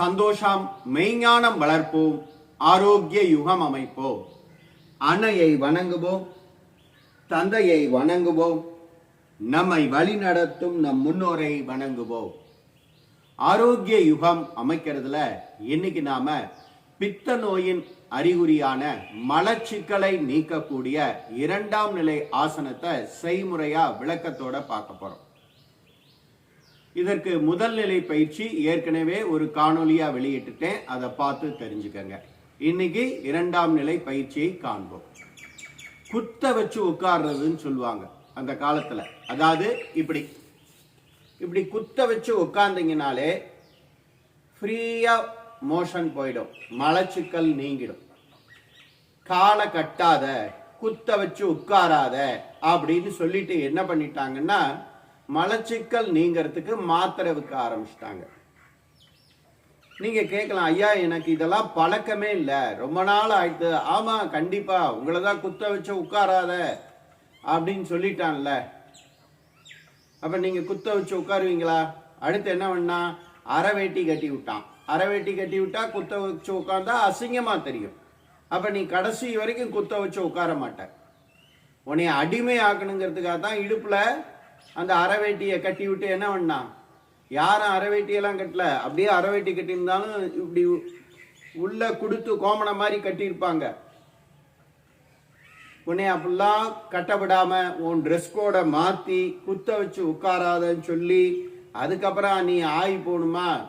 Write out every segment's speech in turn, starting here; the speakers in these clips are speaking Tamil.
சந்தோஷம் மெய்ஞானம் வளர்ப்போம் ஆரோக்கிய யுகம் அமைப்போம். அன்னையை வணங்குவோம் தந்தையை வணங்குவோம் நம்மை வழிநடத்தும் நம் முன்னோரை வணங்குவோம். ஆரோக்கிய யுகம் அமைக்கிறதுல இன்னைக்கு நாம பித்த நோயின் அறிகுறியான மலச்சிக்கலை நீக்கக்கூடிய இரண்டாம் நிலை ஆசனத்தை செய்முறையா விளக்கத்தோட பார்க்க போறோம். இதற்கு முதல் நிலை பயிற்சி ஏற்கனவே ஒரு காணொலியா வெளியிட்டுட்டேன். அதை பார்த்து தெரிஞ்சுக்கங்க. இன்னைக்கு இரண்டாம் நிலை பயிற்சியை காண்போம். குத்த வச்சு உட்கார்றதுன்னு சொல்லுவாங்க அந்த காலத்துல. அதாவது இப்படி. இப்படி குத்த வச்சு உட்கார்ந்தீங்கனாலே ஃப்ரீயா மோஷன் போயிடும். மலச்சிக்கல் நீங்கிடும். காலை கட்டாத குத்த வச்சு உட்காராத அப்படின்னு சொல்லிட்டு என்ன பண்ணிட்டாங்கன்னா மலச்சிக்கல் நீங்கிறதுக்கு மாத்திரை விற்க ஆரம்பிச்சிட்டாங்க. நீங்க கேட்கலாம் ஐயா எனக்கு இதெல்லாம் பழக்கமே இல்லை. ரொம்ப நாள் ஆயிடுது ஆமா கண்டிப்பா உங்களை தான் குத்த வச்சு உட்காராத அப்படின்னு சொல்லிட்டான்ல. அப்ப நீங்க குத்த வச்சு உட்காருவீங்களா? அடுத்து என்ன பண்ணா அரை வேட்டி கட்டி விட்டான். அரை வேட்டி கட்டி விட்டா குத்த வச்சு உட்கார்ந்தா அசிங்கமா தெரியும். அப்ப நீ கடைசி வரைக்கும் குத்த வச்சு உட்கார மாட்ட. உன்னை அடிமை ஆக்கணுங்கிறதுக்காக தான் இடுப்புல அந்த அரை கட்டி விட்டு என்ன பண்ணான்? யாரும் அரை கட்டல. அப்படியே அரை கட்டியிருந்தாலும் இப்படி உள்ள கொடுத்து கோமணம் மாதிரி கட்டியிருப்பாங்க. உன்னை அப்படிலாம் கட்டப்படாம உன் ட்ரெஸ் கோடை மாத்தி குத்த வச்சு உட்காராதன்னு சொல்லி அதுக்கப்புறம் நீ ஆகி போகணுமா?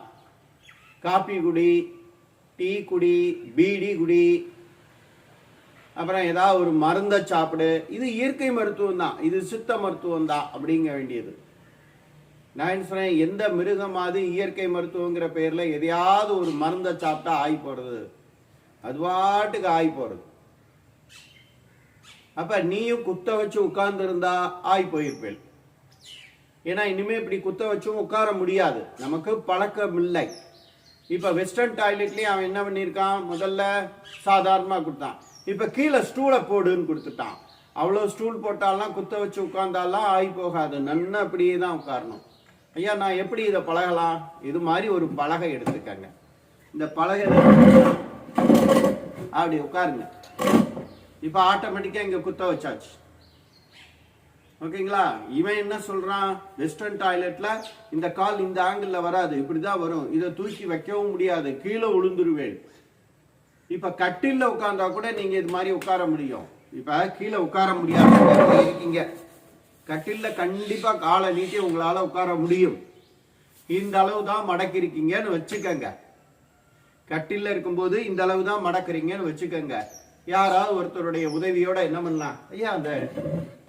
காப்பி குடி டீ குடி பீடி குடி அப்புறம் ஏதாவது ஒரு மருந்தை சாப்பிடு. இது இயற்கை மருத்துவம் தான் இது சித்த மருத்துவம் தான் அப்படிங்க வேண்டியது. நான் சொல்றேன்? எந்த மிருகமாவது இயற்கை மருத்துவங்கிற பெயரில் எதையாவது ஒரு மருந்தை சாப்பிட்டா ஆகி போகிறது அது பாட்டுக்கு ஆகி போகிறது அப்போ நீயும் குத்த வச்சு உட்கார்ந்து இருந்தா ஆய் போயிருப்பேன் ஏன்னா இனிமேல் இப்படி குத்த வச்சும் உட்கார முடியாது. நமக்கு பழக்கம் இல்லை. இப்போ வெஸ்டர்ன் டாய்லெட்லேயும் அவன் என்ன பண்ணியிருக்கான்? முதல்ல சாதாரணமாக கொடுத்தான். இப்போ கீழே ஸ்டூலை போடுன்னு கொடுத்துட்டான். அவ்வளோ ஸ்டூல் போட்டாலாம் குத்த வச்சு உட்காந்தாலாம் ஆகி போகாது. நன்னா அப்படியே தான் உட்காரணும். ஐயா நான் எப்படி இதை பழகலாம்? இது மாதிரி ஒரு பலகை எடுத்துக்கங்க. இந்த பலகை அப்படி உட்காருங்க. இப்போ ஆட்டோமேட்டிக்காக இங்கே குத்த வச்சாச்சு. ஓகேங்களா? இவன் என்ன சொல்கிறான் வெஸ்டர்ன் டாய்லெட்டில் இந்த கால் இந்த ஆங்கிளில் வராது. இப்படி தான் வரும். இதை தூக்கி வைக்கவும் முடியாது. கீழே விழுந்துருவேன் இப்ப கட்டிலில் உட்கார்ந்தா கூட நீங்க இது மாதிரி உட்கார முடியும். இப்ப கீழே உட்கார முடியாத இருக்கீங்க. கட்டிலில் கண்டிப்பா காலை நீட்டி உங்களால உட்கார முடியும். இந்த அளவு தான் மடக்கிருக்கீங்கன்னு வச்சுக்கோங்க. கட்டில்ல இருக்கும்போது இந்த அளவு தான் மடக்குறீங்கன்னு வச்சுக்கோங்க. யாராவது ஒருத்தருடைய உதவியோட என்ன பண்ணலாம்? ஐயா அந்த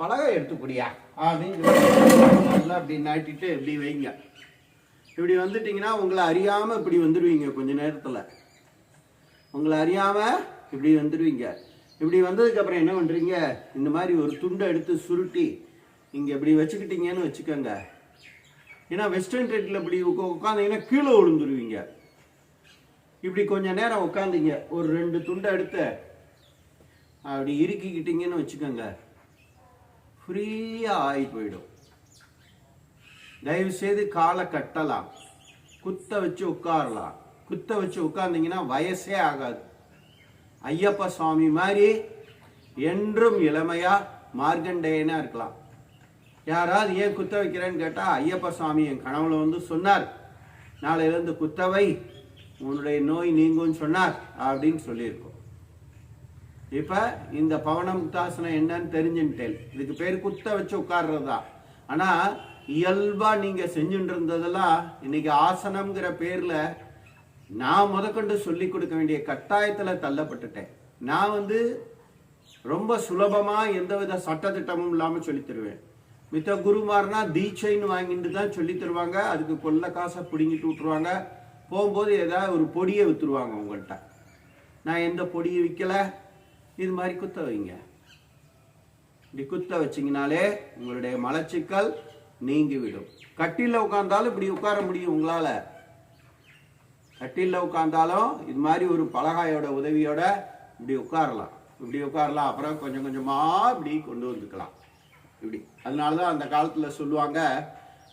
பலகை எடுத்துக்கூடியா? அப்படின்னு சொல்லி நல்லா நாட்டிட்டு இப்படி வைங்க. இப்படி வந்துட்டீங்கன்னா உங்களை அறியாம இப்படி வந்துடுவீங்க கொஞ்ச நேரத்துல. உங்களை அறியாம இப்படி வந்துடுவீங்க. இப்படி வந்ததுக்கப்புறம் என்ன பண்றீங்க? இந்த மாதிரி ஒரு துண்டை எடுத்து சுருட்டி நீங்கள் இப்படி வச்சுக்கிட்டீங்கன்னு வச்சுக்கோங்க. ஏன்னா வெஸ்டர்ன் ட்ரெட்ல இப்படி உக்க- உட்காந்தீங்கன்னா கீழே விழுந்துருவீங்க. இப்படி கொஞ்ச நேரம் உட்காந்தீங்க ஒரு ரெண்டு துண்டை எடுத்து அப்படி இறுக்கிக்கிட்டீங்கன்னு வச்சுக்கோங்க. ஃப்ரீயாக ஆகி போயிடும். தயவுசெய்து காலை கட்டலாம். குத்த வச்சு உட்காரலாம். குத்த வச்சு உட்கார்ந்தீங்கன்னா வயசே ஆகாது. ஐயப்ப சுவாமி மாதிரி என்றும் இளமையா மார்க்கண்டேயனா இருக்கலாம். யாராவது ஏன் குத்த வைக்கிறேன்னு கேட்டா ஐயப்ப சுவாமி என் கனவுல வந்து சொன்னார். நாளையிலிருந்து குத்தவை உன்னுடைய நோய் நீங்கும்னு சொன்னார் அப்படின்னு சொல்லியிருக்கோம். இப்ப இந்த பவனமுக்தாசனம் என்னன்னு தெரிஞ்சுட்டேன் இதுக்கு பேர் குத்த வச்சு உட்கார்றது? தான் ஆனா இயல்பா நீங்க செஞ்சுட்டு இருந்ததெல்லாம் இன்னைக்கு ஆசனம்ங்கிற பேர்ல நான் முதற்கொண்டு சொல்லி கொடுக்க வேண்டிய கட்டாயத்தில் தள்ளப்பட்டுட்டேன். நான் வந்து ரொம்ப சுலபமாக எந்தவித சட்டத்திட்டமும் இல்லாமல் சொல்லி தருவேன். மித்த குருமார்னா தீட்சைன்னு வாங்கிட்டு தான் சொல்லி தருவாங்க. அதுக்கு கொள்ள காசை பிடுங்கிட்டு விட்டுருவாங்க. போகும்போது ஏதாவது ஒரு பொடியை விற்றுருவாங்க உங்கள்கிட்ட நான் எந்த பொடியை விற்கலை இது மாதிரி குத்த வைங்க. இப்படி குத்த வச்சிங்கனாலே உங்களுடைய மலச்சிக்கல் நீங்கிவிடும். கட்டில உட்கார்ந்தாலும் இப்படி உட்கார முடியும் உங்களால. கட்டில உட்கார்ந்தாலும் இது மாதிரி ஒரு பலகாயோட உதவியோட இப்படி உட்காரலாம். இப்படி உட்காரலாம். அப்புறம் கொஞ்சம் கொஞ்சமா இப்படி கொண்டு வந்துக்கலாம். இப்படி. அதனால தான் அந்த காலத்துல சொல்லுவாங்க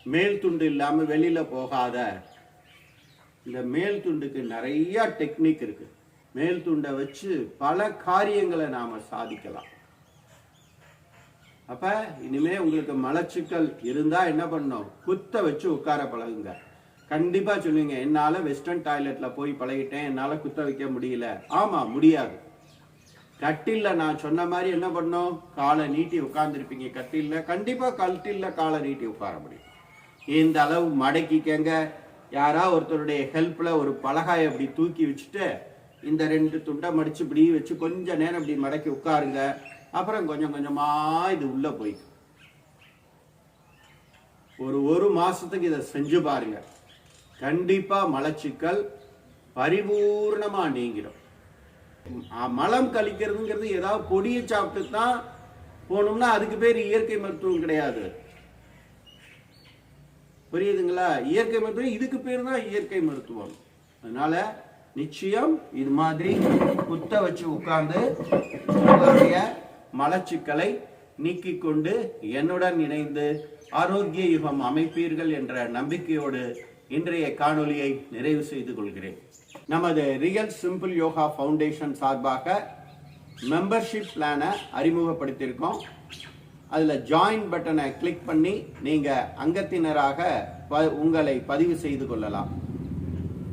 மேல் துண்டு இல்லாம வெளியில போகாத. இந்த மேல் துண்டுக்கு நிறைய டெக்னிக் இருக்கு. மேல் துண்டை வச்சு பல காரியங்களை நாம சாதிக்கலாம். அப்ப இனிமே உங்களுக்கு மலச்சிக்கல் இருந்தா என்ன பண்ணணும்? குத்த வச்சு உட்கார பழகுங்க. கண்டிப்பா சொல்லுவீங்க என்னால வெஸ்டர்ன் டாய்லெட்ல போய் பழகிட்டேன். என்னால குத்த வைக்க முடியல. ஆமா முடியாது. கட்டில்ல நான் சொன்ன மாதிரி என்ன பண்ணோம்? காலை நீட்டி உட்கார்ந்துருப்பீங்க கட்டில்ல. கண்டிப்பா கட்டில்ல காலை நீட்டி உட்கார முடியும். இந்த அளவு மடக்கிக்கங்க. யாரா ஒருத்தருடைய ஹெல்ப்ல ஒரு பலகாயை அப்படி தூக்கி வச்சுட்டு இந்த ரெண்டு துண்டை மடிச்சு இப்படி வச்சு கொஞ்ச நேரம் இப்படி மடக்கி உட்காருங்க. அப்புறம் கொஞ்சம் கொஞ்சமா இது உள்ள போய் ஒரு ஒரு மாசத்துக்கு இதை செஞ்சு பாருங்க. கண்டிப்பா மலச்சிக்கல் பரிபூர்ணமா நீங்கிடும். மலம் கழிக்கிறதுங்கிறது ஏதாவது பொடியை சாப்பிட்டு தான் போனோம்னா அதுக்கு பேர் இயற்கை மருத்துவம் கிடையாது. புரியுதுங்களா? இயற்கை மருத்துவம் இதுக்கு பேர் தான் இயற்கை மருத்துவம். அதனால நிச்சயம் இது மாதிரி குத்த வச்சு உட்கார்ந்து உங்களுடைய மலச்சிக்கலை நீக்கி கொண்டு என்னுடன் இணைந்து ஆரோக்கிய யுகம் அமைப்பீர்கள் என்ற நம்பிக்கையோடு இன்றைய காணொளியை நிறைவு செய்து கொள்கிறேன். நமது ரியல் சிம்பிள் யோகா ஃபவுண்டேஷன் சார்பாக மெம்பர்ஷிப் பிளானை அறிமுகப்படுத்தியிருக்கோம். அதில் ஜாயின் பட்டனை கிளிக் பண்ணி நீங்கள் அங்கத்தினராக ப- உங்களை பதிவு செய்து கொள்ளலாம்.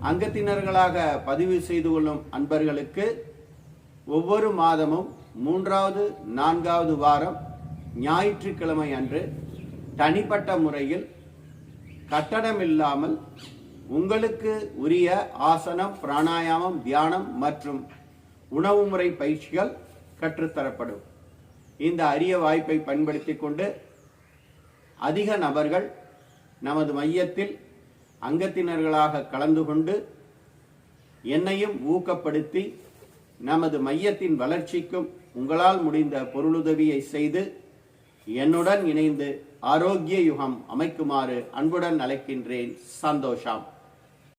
அங்கத்தினர்களாக பதிவு செய்து கொள்ளும் அன்பர்களுக்கு ஒவ்வொரு மாதமும் மூன்றாவது நான்காவது வாரம் ஞாயிற்றுக்கிழமை அன்று தனிப்பட்ட முறையில் கட்டணம் இல்லாமல் உங்களுக்கு உரிய ஆசனம் பிராணாயாமம் தியானம் மற்றும் உணவு முறை பயிற்சிகள் கற்றுத்தரப்படும். இந்த அரிய வாய்ப்பை பயன்படுத்திக் கொண்டு அதிக நபர்கள் நமது மையத்தில் அங்கத்தினர்களாக கலந்து கொண்டு என்னையும் ஊக்கப்படுத்தி நமது மையத்தின் வளர்ச்சிக்கும் உங்களால் முடிந்த பொருளுதவியை செய்து என்னுடன் இணைந்து ஆரோக்கிய யுகம் அமைக்குமாறு அன்புடன் அழைக்கின்றேன். சந்தோஷம்.